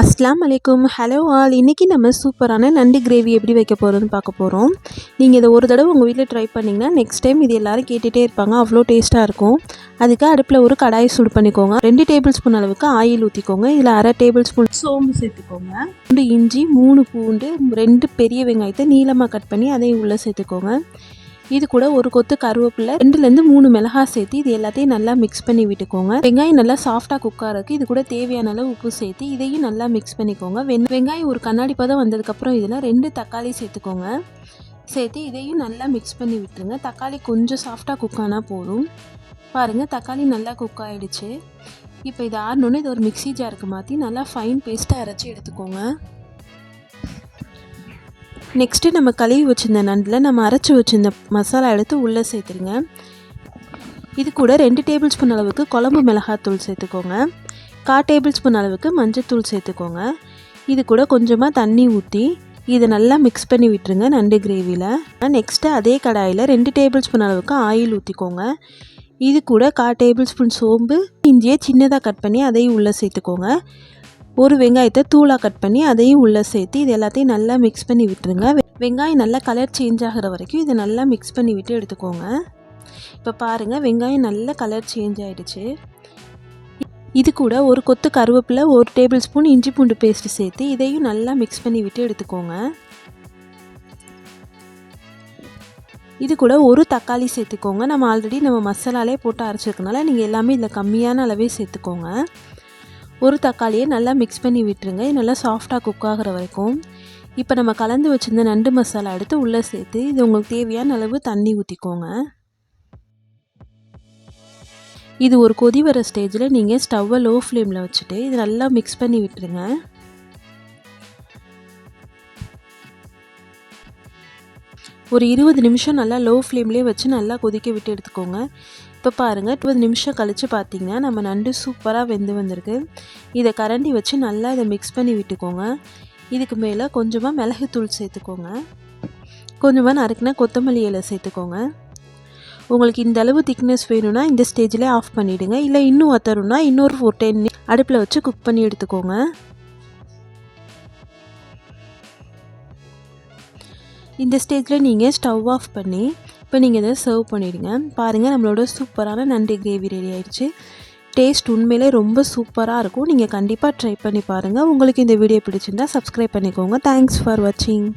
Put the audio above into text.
அஸ்லாம் அலைக்கும் hello all இன்றைக்கி நம்ம சூப்பரான நண்டு கிரேவி எப்படி வைக்க போகிறோம்னு பார்க்க போகிறோம் நீங்கள் இதை ஒரு தடவை உங்கள் வீட்டில் ட்ரை பண்ணிங்கன்னா நெக்ஸ்ட் டைம் இது எல்லோரும் கேட்டுகிட்டே இருப்பாங்க. அவ்வளோ டேஸ்ட்டாக இருக்கும். அதுக்கு அடுப்பில் ஒரு கடாயை சூடு பண்ணிக்கோங்க. ரெண்டு டேபிள் ஸ்பூன் அளவுக்கு ஆயில் ஊற்றிக்கோங்க இதில் அரை டேபிள் ஸ்பூன் சோம்பு சேர்த்துக்கோங்க. ரெண்டு இஞ்சி மூணு பூண்டு ரெண்டு பெரிய வெங்காயத்தை நீளமாக கட் பண்ணி அதையும் உள்ளே சேர்த்துக்கோங்க. இது கூட ஒரு கொத்து கருவேப்பிலை ரெண்டுலேருந்து மூணு மிளகாய் சேர்த்து இது எல்லாத்தையும் நல்லா மிக்ஸ் பண்ணி விட்டுக்கோங்க. வெங்காயம் நல்லா சாஃப்டாக குக்காக இருக்குது இது கூட தேவையான அளவு உப்பு சேர்த்து இதையும் நல்லா மிக்ஸ் பண்ணிக்கோங்க. வெங்காயம் ஒரு கண்ணாடி பதம் வந்ததுக்கப்புறம் இதில் ரெண்டு தக்காளி சேர்த்துக்கோங்க. சேர்த்து இதையும் நல்லா மிக்ஸ் பண்ணி விட்டுருங்க. தக்காளி கொஞ்சம் சாஃப்டாக குக் ஆனால் போதும். பாருங்கள் தக்காளி நல்லா குக் ஆகிடுச்சு இப்போ இது ஆறணுன்னு இது ஒரு மிக்சி ஜாருக்கு மாற்றி நல்லா ஃபைன் பேஸ்ட்டாக அரைச்சி எடுத்துக்கோங்க. நெக்ஸ்ட்டு நம்ம கழுவி வச்சுருந்த நண்டில் நம்ம அரைச்சி வச்சுருந்த மசாலா எடுத்து உள்ளே சேர்த்துருங்க. இது கூட ரெண்டு டேபிள் ஸ்பூன் அளவுக்கு குழம்பு மிளகாத்தூள் சேர்த்துக்கோங்க. கா டேபிள் ஸ்பூன் அளவுக்கு மஞ்சத்தூள் சேர்த்துக்கோங்க. இது கூட கொஞ்சமாக தண்ணி ஊற்றி இதை நல்லா மிக்ஸ் பண்ணி விட்டுருங்க நண்டு கிரேவியில் நெக்ஸ்ட்டு அதே கடாயில் ரெண்டு டேபிள் ஸ்பூன் அளவுக்கு ஆயில் ஊற்றிக்கோங்க இது கூட கா டேபிள் ஸ்பூன் சோம்பு இஞ்சியை சின்னதாக கட் பண்ணி அதையும் உள்ளே சேர்த்துக்கோங்க. ஒரு வெங்காயத்தை தூளாக கட் பண்ணி அதையும் உள்ளே சேர்த்து இது எல்லாத்தையும் நல்லா மிக்ஸ் பண்ணி விட்டுருங்க. வெங்காயம் நல்லா கலர் சேஞ்ச் ஆகிற வரைக்கும் இதை நல்லா மிக்ஸ் பண்ணி விட்டு எடுத்துக்கோங்க. இப்போ பாருங்கள் வெங்காயம் நல்ல கலர் சேஞ்ச் ஆகிடுச்சு இது கூட ஒரு கொத்து கருவேப்பிலை ஒரு டேபிள் ஸ்பூன் இஞ்சி பூண்டு பேஸ்ட் சேர்த்து இதையும் நல்லா மிக்ஸ் பண்ணி விட்டு எடுத்துக்கோங்க. இது கூட ஒரு தக்காளி சேர்த்துக்கோங்க. நம்ம ஆல்ரெடி நம்ம மசாலாலே போட்டு அரைச்சிருக்கனால நீங்கள் எல்லாமே இதில் கம்மியான அளவே சேர்த்துக்கோங்க. ஒரு தக்காளியை நல்லா மிக்ஸ் பண்ணி விட்டுருங்க. இது நல்லா சாஃப்டாக குக் ஆகிற வரைக்கும். இப்போ நம்ம கலந்து வச்சுருந்த நண்டு மசாலா எடுத்து உள்ளே சேர்த்து இது உங்களுக்கு தேவையான அளவு தண்ணி ஊற்றிக்கோங்க இது ஒரு கொதி வர ஸ்டேஜில் நீங்கள் ஸ்டவ்வை லோ ஃப்ளேமில் வச்சுட்டு இது நல்லா மிக்ஸ் பண்ணி விட்டுருங்க. ஒரு இருபது நிமிஷம் நல்லா லோ ஃப்ளேம்லேயே வச்சு நல்லா கொதிக்க விட்டு எடுத்துக்கோங்க. இப்போ பாருங்கள் இருபது நிமிஷம் கழித்து பார்த்தீங்கன்னா நம்ம நண்டு சூப்பராக வெந்து வந்திருக்கு. இதை கரண்டி வச்சு நல்லா இதை மிக்ஸ் பண்ணி விட்டுக்கோங்க. இதுக்கு மேலே கொஞ்சமாக மிளகுத்தூள் சேர்த்துக்கோங்க. கொஞ்சமாக நறுக்குனா கொத்தமல்லி இலை சேர்த்துக்கோங்க. உங்களுக்கு இந்த அளவு திக்னஸ் வேணும்னா இந்த ஸ்டேஜில் ஆஃப் பண்ணிவிடுங்க இல்லை இன்னும் ஒத்தரும்னா இன்னொரு ஃபோர் டென் அடுப்பில் வச்சு குக் பண்ணி எடுத்துக்கோங்க. இந்த ஸ்டேஜில் நீங்கள் ஸ்டவ் ஆஃப் பண்ணி இப்போ நீங்கள் இதை சர்வ் பண்ணிவிடுங்க பாருங்கள் நம்மளோட சூப்பரான நண்டு கிரேவி ரெடி ஆயிடுச்சு. டேஸ்ட் உண்மையிலே ரொம்ப சூப்பராக இருக்கும். நீங்கள் கண்டிப்பாக ட்ரை பண்ணி பாருங்கள் உங்களுக்கு இந்த வீடியோ பிடிச்சிருந்தா சப்ஸ்கிரைப் பண்ணிக்கோங்க. தேங்க்ஸ் ஃபார் வாட்சிங்